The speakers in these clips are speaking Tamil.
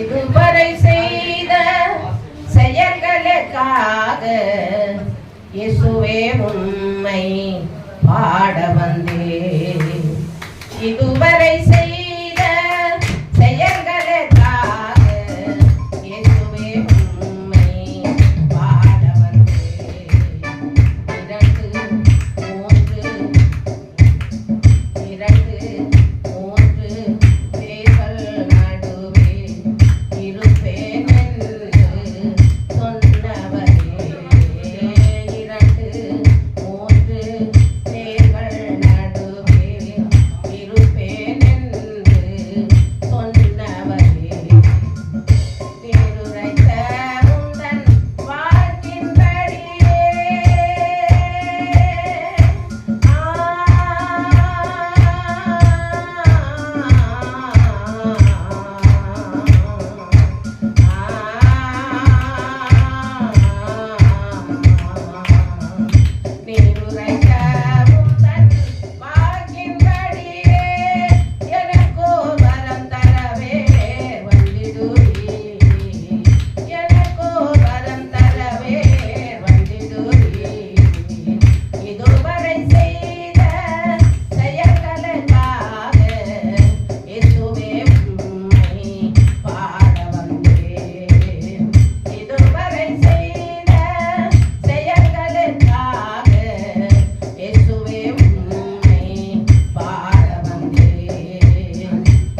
இதுவரை செய்த செயல்களுக்காக இயேசுவே உண்மை பாட வந்தேன்.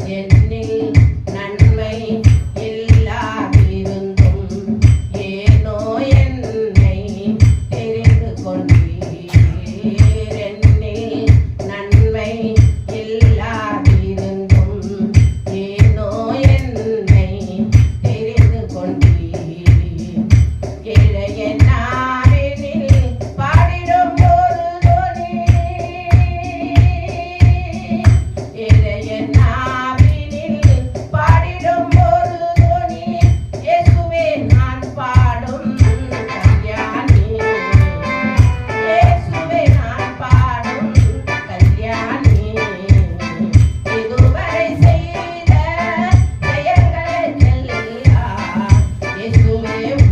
again I